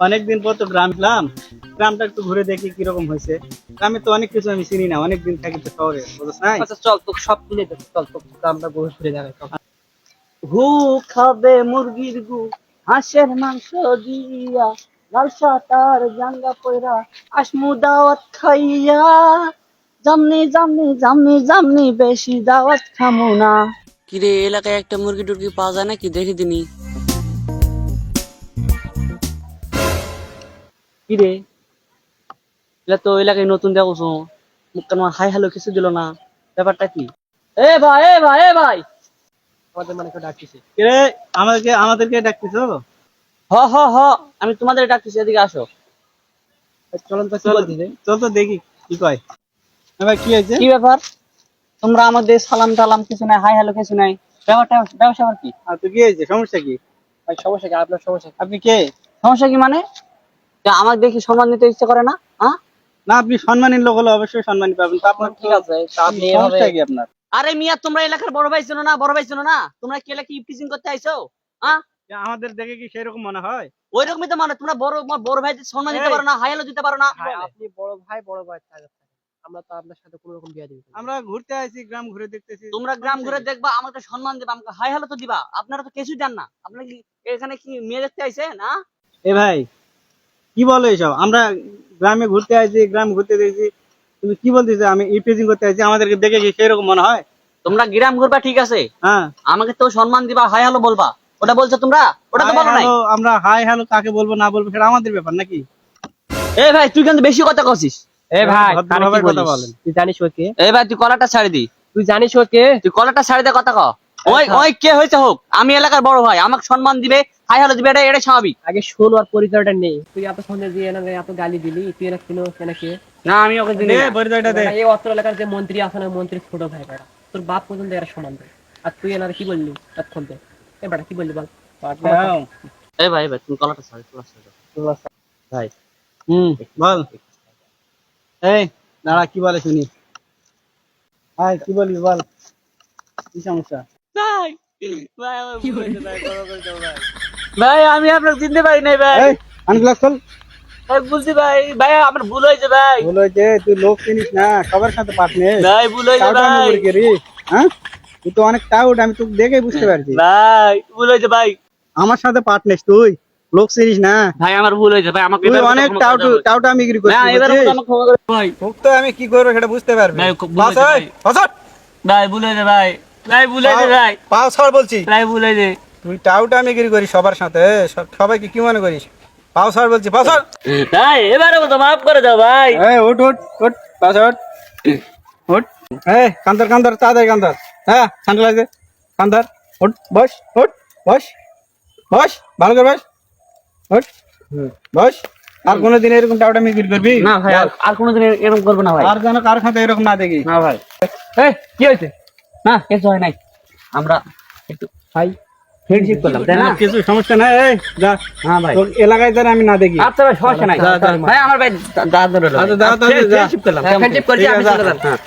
অনেকদিন পর তো গ্রাম গেলাম। গ্রামটা একটু ঘুরে দেখি কীরকম হয়েছে। গ্রামে তো অনেক কিছু আমি চিনি না অনেকদিন থাকি তো শহরে বুঝছ আচ্ছা চল তোকে সব মিলে দেবো চল তোকে আমরা ঘুরে ফিরে যাবে ঘু খাবে মুরগির গু হাঁসের মাংস দিয়া লাল সাতার জাঙ্গা পয়রা আসমু দাওয়াত খাইয়া জামনি জামনি জামনি জামনি বেশি দাওয়াত খামু না। কিরে এলাকায় একটা মুরগি টুরগি পাওয়া যায় নাকি? দেখে দিনি। কিরে? এটা তো এলাকায় নতুন দেখছ মুখ কেন হাই হ্যালো কিছু দিল না। ব্যাপারটা কি? এ ভাই এ ভাই এ ভাই! আমাদের মানে ডাকতেছে। রে আমাদেরকে আমাদেরকে ডাকতেছো হ হ হ আমি তোমাদের ডাকতেছি এদিকে আসো। চলুন তো চল চল। তো দেখি কি কয়। এবার কি হয়েছে? কি ব্যাপার? তোমরা আমাদের সালাম টালাম কিছু নাই হাই হ্যালো কিছু নাই। ব্যাপারটা ব্যবসা আবার কি? আর তো কি হয়েছে? সমস্যা কি? ভাই সমস্যা কি? আপনার সমস্যা আপনি কে? সমস্যা কি মানে? যে আমাকে দেখি সম্মান দিতে ইচ্ছে করে না? হ্যাঁ? না আপনি সম্মানের লোক হলে অবশ্যই সম্মান পাবেন। তো আপনার ঠিক আছে আপনি সমস্যা কি আপনার? আরে মিয়া তোমরা এলাকার বড় ভাই ছিল না বড় ভাই ছিল না? তোমরা কি এলাকা ইপটিজিং করতে আইছো? হ্যাঁ? আমাদের দেখে কি সেরকম মনে হয়? ওই রকমই তো মানে তোমরা বড় বড় ভাই সম্মান দিতে পারো না হ্যালো দিতে পারো না। আপনি বড় ভাই বড় ভাই আমরা তো আপনার সাথে কোনো রকম বিয়া দিবি আমরা ঘুরতে আসি গ্রাম ঘুরে দেখতেছি। তোমরা গ্রাম ঘুরে দেখবা আমাকে সম্মান দিবা আমাকে হাই হ্যালো তো দিবা। আপনারা তো কিছুই জান না। আপনারা কি এখানে কি মেয়ে দেখতে আইছে না এ ভাই কি বলো এসব? আমরা গ্রামে ঘুরতে আসি গ্রাম ঘুরতে দেখছি তুমি কি বলতেছো? আমি ইপ্রেজিং করতে আসি আমাদেরকে দেখে কি সেরকম মনে হয়? তোমরা গ্রাম ঘুরবা ঠিক আছে। হ্যাঁ। আমাকে তো সম্মান দিবা হাই হ্যালো বলবা। ওটা বলছো তোমরা? ওটা তো বলো নাই? আমরা হাই হ্যালো কাকে বলব না বলব সেটা আমাদের ব্যাপার নাকি? এ ভাই তুই কিন্তু বেশি কথা কছিস। এ ভাই কথা বলেন। তুই জানিস ওকে? এই ভাই তুই কলাটা ছাড়ি দি। তুই জানিস ওকে? তুই কলাটা ছাড়ি দে কথা ক। ওই আচ্ছা। ওই কে হয়েছে হোক? আমি এলাকার বড় ভাই আমাকে সম্মান দিবে হাই হ্যালো দিবে এটা এটা স্বাভাবিক। আগে শোন ওর পরিচয়টা নেই। তুই এত সন্দেহ দিয়ে এনাকে এত গালি দিলি তুই এনা কিনো কেনা কে? না আমি ওকে দিনি দে পরিচয়টা দে। এই অত্র এলাকার যে মন্ত্রী আছে না মন্ত্রীর ছোট ভাই বেটা। তোর বাপ পর্যন্ত এরা সমান আর তুই এনারে কি বললি? তৎক্ষণ তো এ বেটা কি বললি বল। এই ভাই ভাই তুমি কলাটা ছাড়ি কলা ছাড়ি। ভাই। হুম। বল। এই দাঁড়া কি বলে শুনি? হাই কি বলবি বল? কি সমস্যা? ভাই ভাই আমার ভুল হয়েছে ভাই ক্ষমা করে দাও ভাই। ভাই আমি আপনাকে চিনতে পারি নাই ভাই। এই আনগ্লাস খোল। ভাই বুঝছি ভাই ভাই আমার ভুল হয়েছে ভাই। ভুল হয়েছে তুই লোক চিনিস না সবার সাথে পার্টনার ভাই ভুল হয়েছে ভাই। হ্যাঁ? তুই তো অনেক টাউট আমি তোকে দেখে বুঝতে পারছি। ভাই ভুল হয়েছে ভাই। আমার সাথে পার্টনার তুই। লোক চিনিস না। ভাই আমার ভুল হয়েছে ভাই আমাকে তুই অনেক টাউট। টাউট আমি গিরি না এবার আমাকে ক্ষমা করে ভাই। তোকে তো আমি কি করব সেটা বুঝতে পারবি। ভাই, খুব ভুল হয়েছে ভাই। বলছি। তুই টাউট আমি গিরি সবার সাথে সবাইকে কি মনে করিস? বলছি ভাই এবারে মাফ করে দাও ভাই। এই এই কান্দার কান্দার তাড়াতাড়ি কান্দার। হ্যাঁ ঠান্ডা লাগছে। কান্দার উঠ বস বস বস ভালো করে বস। আর কোনোদিন এরকম টাউট আমি গিরি করবি? না ভাই আর- কোনোদিন এরকম করব না ভাই। আর যেন কার সাথে এরকম না দেখি। না ভাই। এই কি হয়েছে? না কিছু হয় নাই। আমরা একটু ভাই ফ্রেন্ডশিপ করলাম তাই না? কিছু সমস্যা নাই এই যা। হ্যাঁ ভাই। এলাকায় যারা আমি না দেখি। আচ্ছা ভাই সমস্যা নাই। ভাই আমার ভাই দাদা যা। ফ্রেন্ডশিপ করলাম হ্যাঁ, ফ্রেন্ডশিপ করছি আমি আছে, চলে যা। হ্যাঁ।